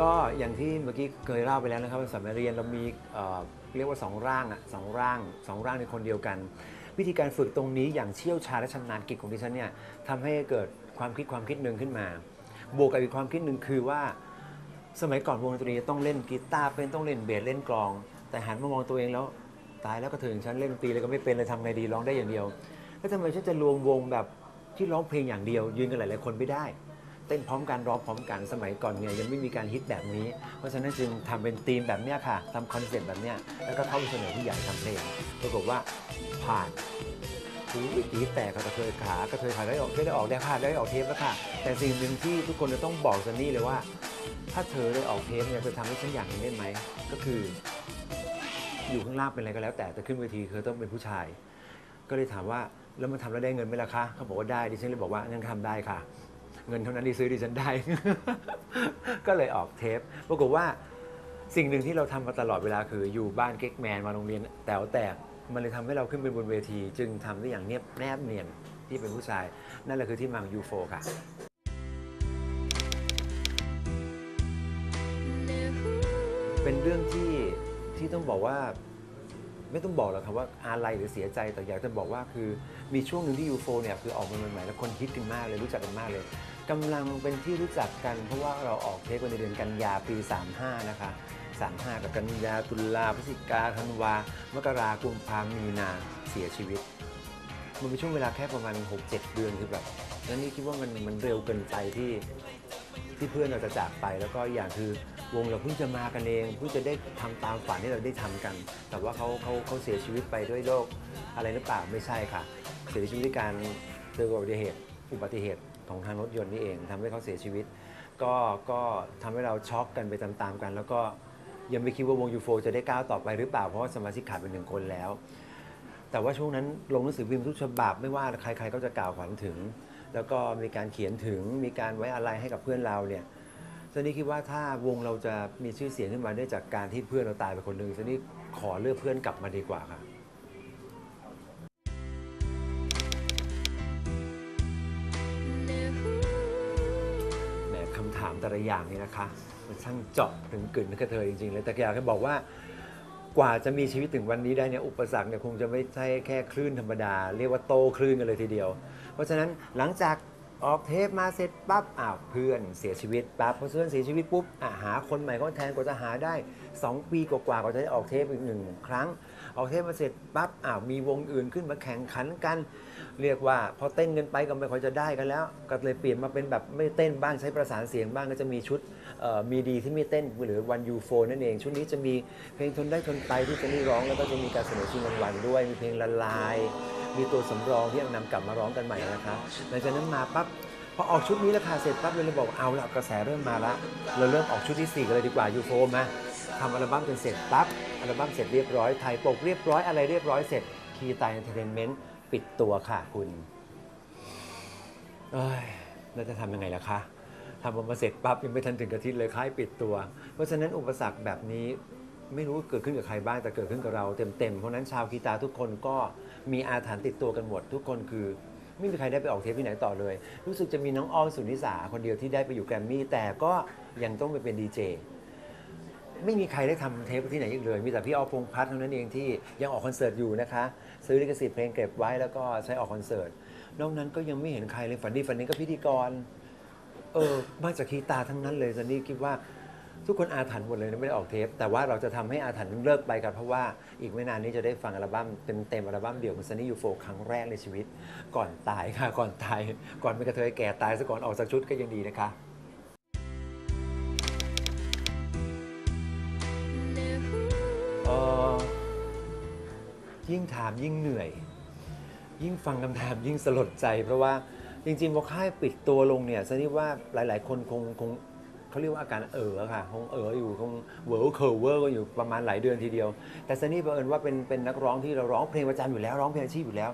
ก็อย่างที่เมื่อกี้เคยเล่าไปแล้วนะครับว่าสมัยเรียนเรามีเอ่อเรียกว่าสองร่างอะสองร่างสองร่างในคนเดียวกัน วิธีการฝึกตรงนี้อย่างเชี่ยวชาญและชำนาญกิจของดิฉันเนี่ยทำให้เกิดความคิดความคิดหนึ่งขึ้นมา บวกกับอีกความคิดหนึ่งคือว่า สมัยก่อนวงดนตรีต้องเล่นกีตาร์เป็นต้องเล่นเบสเล่นกลอง แต่หันมามองตัวเองแล้วตายแล้วก็ถึงฉันเล่นดนตรีเลยก็ไม่เป็นเลยทำไงดีร้องได้อย่างเดียว แล้วทำไมฉันจะรวมวงแบบที่ร้องเพลงอย่างเดียว ยืนกันหลาย ๆ คนไม่ได้ เต้นพร้อมกันร้องพร้อมกันสมัยก่อนเนี่ยยังไม่มีการฮิตแบบนี้ เพราะฉะนั้นจึงทำเป็นธีมแบบเนี้ยค่ะทำคอนเซ็ปต์แบบเนี้ยแล้วก็เข้าไปเสนอผู้ใหญ่ทำเพลงปรากฏว่าผ่านคือตีแตกกระเทยขากระเทยขาได้ออกได้ออกได้ผ่านได้ออกเทปแล้วค่ะ แต่สิ่งหนึ่งที่ทุกคนจะต้องบอกซันนี่เลยว่า ถ้าเธอได้ออกเทปเนี่ยเธอทำให้ฉันอย่างนึงได้ไหมก็คือ อยู่ข้างล่างเป็นอะไรก็แล้วแต่แต่ขึ้นเวทีเธอต้องเป็นผู้ชาย ก็เลยถามว่าแล้วมันทำแล้วได้เงินไหมล่ะคะเขาบอกว่าได้ดิฉันเลยบอกว่างั้นทำได้ค่ะ เงินเท่านั้นที่ซื้อดิฉันได้ ก็เลยออกเทปปรากฏว่าสิ่งหนึ่งที่เราทำมาตลอดเวลาคืออยู่บ้านเก๊กแมนมาโรงเรียนแต๋วแตกมันเลยทำให้เราขึ้นไปบนเวที จึงทำได้อย่างเนียบแนบเนียนที่เป็นผู้ชาย นั่นแหละคือที่มาของยูโฟค่ะเป็นเรื่องที่ ที่ต้องบอกว่า ไม่ต้องบอกหรอกครับว่าอะไรหรือเสียใจแต่อยากจะบอกว่าคือมีช่วงหนึ่งที่ยูโฟเนี่ยคือออกมาใหม่ๆแล้วคนฮิตกันมากเลยรู้จักกันมากเลยกำลังเป็นที่รู้จักกันเพราะว่าเราออกเทปในเดือนกันยาปี 35 นะคะ 35 กับกันยาตุลาพฤศจิกาธันวามกรากุมภามีนาเสียชีวิต มันเป็นช่วงเวลาแค่ประมาณ 6-7 เดือนคือแบบแล้วนี่คิดว่ามันมันเร็วเกินไปที่ที่เพื่อนเราจะจากไปแล้วก็อย่างคือ วงเราเพิ่งจะมากันเองเพิ่งจะได้ทำตามฝันที่เราได้ทำกัน แต่ว่าเขาเขาเขาเสียชีวิตไปด้วยโรคอะไรหรือเปล่าไม่ใช่ค่ะ เสียชีวิตด้วยการเจออุบัติเหตุอุบัติเหตุของทางรถยนต์นี่เองทำให้เขาเสียชีวิต ก็ก็ทำให้เราช็อกกันไปตามๆกัน แล้วก็ยังไม่คิดว่าวงยูโฟจะได้ก้าวต่อไปหรือเปล่าเพราะว่าสมาชิกขาดไปหนึ่งคนแล้ว แต่ว่าช่วงนั้นลงหนังสือพิมพ์ทุกฉบับไม่ว่าใครๆก็จะกล่าวขวัญถึง แล้วก็มีการเขียนถึงมีการไว้อะไรให้กับเพื่อนเราเนี่ย ซันนี่คิดว่าถ้าวงเราจะมีชื่อเสียงขึ้นมาได้จากการที่เพื่อนเราตายไปคนหนึ่งซันนี่ขอเลือกเพื่อนกลับมาดีกว่าค่ะแหมคำถามแต่ละอย่างนี่นะคะ มันช่างเจาะถึงกึ่นกระเทยจริงๆเลยแต่อยากจะบอกว่ากว่าจะมีชีวิตถึงวันนี้ได้เนี่ยอุปสรรคเนี่ยคงจะไม่ใช่แค่คลื่นธรรมดา เรียกว่าโตคลื่นกันเลยทีเดียว เพราะฉะนั้นหลังจาก ออกเทปมาเสร็จปั๊บอ้าวเพื่อนเสียชีวิตปั๊บพอเพื่อนเสียชีวิตปุ๊บอะหาคนใหม่ก็แทนกว่าจะหาได้ 2 ปีกว่ากว่าจะได้ออกเทปอีกหนึ่งครั้ง ออกเทปมาเสร็จปั๊บอ้าวมีวงอื่นขึ้นมาแข่งขันกัน เรียกว่าพอเต้นกันไปก็ไม่ค่อยจะได้กันแล้ว ก็เลยเปลี่ยนมาเป็นแบบไม่เต้นบ้างใช้ประสานเสียงบ้างก็จะมีชุดมีดีที่ไม่เต้นหรือวันยูโฟนั่นเอง ชุดนี้จะมีเพลงทนได้ทนไปที่จะนี่ร้องแล้วก็จะมีการเสนอชิงรางวัลด้วยมีเพลงละลาย มีตัวสำรองที่ยังนำกลับมาร้องกันใหม่นะครับหลังจากนั้นมาปั๊บพอออกชุดนี้แล้วค่ะเสร็จปั๊บเลยเราบอกเอาละกระแสเริ่มมาละเราเริ่มออกชุดที่สี่กันเลยดีกว่ายูโฟมาทำอัลบั้มจนเสร็จปั๊บอัลบั้มเสร็จเรียบร้อยถ่ายปกเรียบร้อยอะไรเรียบร้อยเสร็จคีตายเอนเตอร์เทนเมนต์ปิดตัวค่ะคุณเอ้ยแล้วจะทำยังไงล่ะคะทำออกมาเสร็จปั๊บยังไม่ทันถึงกระทิตย์เลยค่ายปิดตัว เพราะฉะนั้นอุปสรรคแบบนี้ ไม่รู้ว่าเกิดขึ้นกับใครบ้างแต่เกิดขึ้นกับเราเต็มๆเพราะฉะนั้นชาวกีตาร์ทุกคนก็มีอาถรรพ์ติดตัวกันหมด ทุกคนคือไม่มีใครได้ไปออกเทปที่ไหนต่อเลย รู้สึกจะมีน้องอ้อมสุนิสาคนเดียวที่ได้ไปอยู่แกรมมี่แต่ก็ยังต้องไปเป็นดีเจไม่มีใครได้ทำเทปที่ไหนอีกเลย มีแต่พี่ออฟพงพัฒน์เท่านั้นเองที่ยังออกคอนเสิร์ตอยู่นะคะ ซื้อลิขสิทธิ์เพลงเก็บไว้แล้วก็ใช้ออกคอนเสิร์ตนอกนั้นก็ยังไม่เห็นใครเลยฝันดีฝันนี้ก็พิธีกร เออมาจากคีตาทั้งนั้นเลยซันนี่คิดว่า ทุกคนอาถรรพ์หมดเลยนะไม่ได้ออกเทป แต่ว่าเราจะทำให้อาถรรพ์นั้นเลิกไปกันเพราะว่าอีกไม่นานนี้จะได้ฟังอัลบั้มเต็มๆอัลบั้มเดี่ยวของซันนี่ยูโฟครั้งแรกในชีวิต ก่อนตายค่ะ ก่อนตาย ก่อนเป็นกระเทยแก่ตายซะก่อนออกจากชุดก็ยังดีนะคะอ่อยิ่งถามยิ่งเหนื่อย ยิ่งฟังคำถามยิ่งสลดใจ เพราะว่าจริงๆพอค่ายปิดตัวลงเนี่ยซันนี่ว่าหลาย ๆ คนคงคง เขาเรียกว่าอาการเอ๋อค่ะคงเอ๋ออยู่คงเวอร์เคอร์เวอร์ก็อยู่ประมาณหลายเดือนทีเดียว แต่ซันนี่บังเอิญว่าเป็นเป็นนักร้องที่เราร้องเพลงประจำอยู่แล้วร้องเพลงอาชีพอยู่แล้ว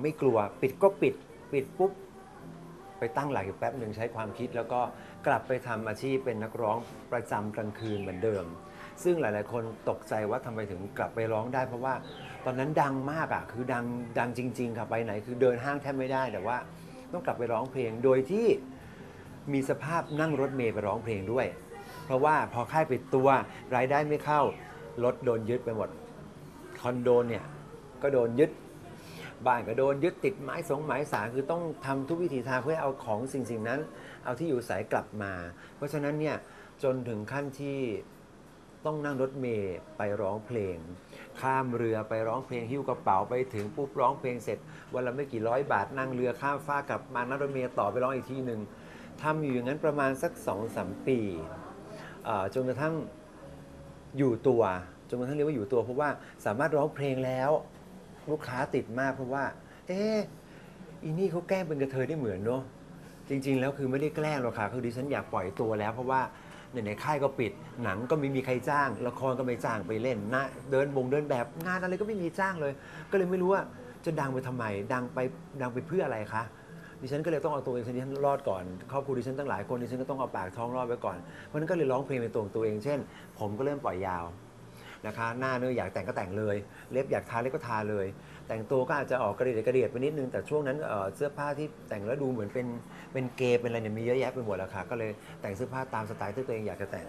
ไม่กลัวปิดก็ปิดปิดปุ๊บไปตั้งหลักอยู่แป๊บหนึ่งใช้ความคิด แล้วก็กลับไปทำอาชีพเป็นนักร้องประจำกลางคืนเหมือนเดิม ซึ่งหลาย ๆ คนตกใจว่าทำไมถึงกลับไปร้องได้ เพราะว่าตอนนั้นดังมากอะคือดังดังจริง ๆ ค่ะไปไหน คือเดินห้างแทบไม่ได้แต่ว่าต้องกลับไปร้องเพลงโดยที่ มีสภาพนั่งรถเมล์ไปร้องเพลงด้วย เพราะว่าพอค่ายปิดตัวรายได้ไม่เข้ารถโดนยึดไปหมดคอนโดเนี่ยก็โดนยึดบ้านก็โดนยึดติดไม้สงไม้สาคือต้องทำทุกวิถีทางเพื่อเอาของสิ่งสิ่งนั้น เอาที่อยู่อายกลับมา เพราะฉะนั้นเนี่ยจนถึงขั้นที่ต้องนั่งรถเมล์ไปร้องเพลง ข้ามเรือไปร้องเพลงหิ้วกระเป๋าไปถึงปุ๊บร้องเพลงเสร็จวันละไม่กี่ร้อยบาทนั่งเรือข้ามฟ้ากลับมานั่งรถเมล์ต่อไปร้องอีกที่หนึ่ง ทำอยู่อย่างนั้นประมาณสักสองสามปีจนกระทั่งอยู่ตัวจนกระทั่งเรียกว่าอยู่ตัวเพราะว่าสามารถร้องเพลงแล้ว ลูกค้าติดมากเพราะว่า เอ๊อีนี่เขาแกล้งเป็นกระเทยได้เหมือนเนาะจริง ๆ แล้วคือไม่ได้แกล้งหรอกค่ะคือดิฉันอยากปล่อยตัวแล้ว เพราะว่าในในค่ายก็ปิดหนังก็ไม่มีใครจ้าง ละครก็ไม่จ้างไปเล่นนะเดินบงเดินแบบงานอะไรก็ไม่มีจ้างเลย ก็เลยไม่รู้ว่าจะดังไปทำไมดังไปดังไปเพื่ออะไรคะ ดิฉันก็เลยต้องเอาตัวเองดิฉันรอดก่อนครอบครัวดิฉันตั้งหลายคนดิฉันก็ต้องเอาปากท้องรอดไว้ก่อนเพราะนั้นก็เลยร้องเพลงเป็นตัวของตัวเองเช่น ผมก็เริ่มปล่อยยาวนะคะหน้าเนื้ออยากแต่งก็แต่งเลย เล็บอยากทาเล็บก็ทาเลย แต่งตัวก็อาจจะออกกระเดียดกระเดียดไปนิดนึง แต่ช่วงนั้นเเสื้อผ้าที่แต่งแล้วดูเหมือนเป็นเป็นเกย์เป็นอะไรเนี่ยมีเยอะแยะไปหมดแล้วค่ะก็เลยแต่งเสื้อผ้าตามสไตล์ที่ตัวเองอยากจะแต่ง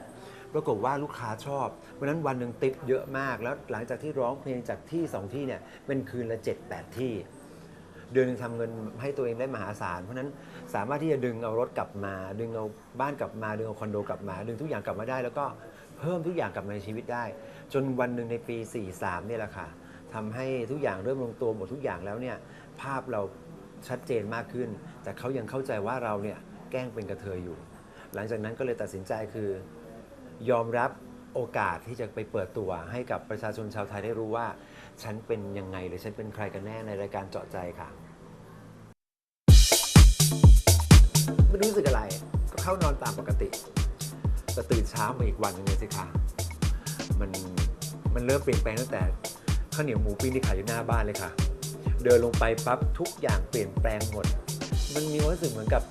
ปรากฏว่าลูกค้าชอบเพราะนั้นวันหนึ่งติปเยอะมาก แล้วหลังจากที่ร้องเพลงจากที่สองที่เนี่ยเป็นคืนละ 7 8 ที่ เดือนหนึงทำเงินให้ตัวเองได้มหาศาลเพราะฉะนั้นสามารถที่จะดึงเอารถกลับมา ดึงเอาบ้านกลับมา ดึงเอาคอนโดกลับมา ดึงทุกอย่างกลับมาได้ แล้วก็เพิ่มทุกอย่างกลับมาในชีวิตได้ จนวันหนึ่งในปี 43เนี่ยแหละค่ะทำให้ทุกอย่างเริ่มลงตัวหมดทุกอย่างแล้วเนี่ยภาพเราชัดเจนมากขึ้น แต่เขายังเข้าใจว่าเราเนี่ยแกล้งเป็นกระเทยอยู่ หลังจากนั้นก็เลยตัดสินใจคือยอมรับ โอกาสที่จะไปเปิดตัวให้กับประชาชนชาวไทยได้รู้ว่า ฉันเป็นยังไงหรือฉันเป็นใครกันแน่ในรายการเจาะใจค่ะไม่รู้สึกอะไร ก็เข้านอนตามปกติแต่ตื่นเช้ามาอีกวันหนึงเลยสิคะมันมันเริ่มเปลี่ยนแปลงตั้งแต่ข้าวเหนียวหมูปิ้งที่ขายอยู่หน้าบ้านเลยค่ะ เดินลงไปปั๊บทุกอย่างเปลี่ยนแปลงหมด มันมีความรู้สึกเหมือนกับ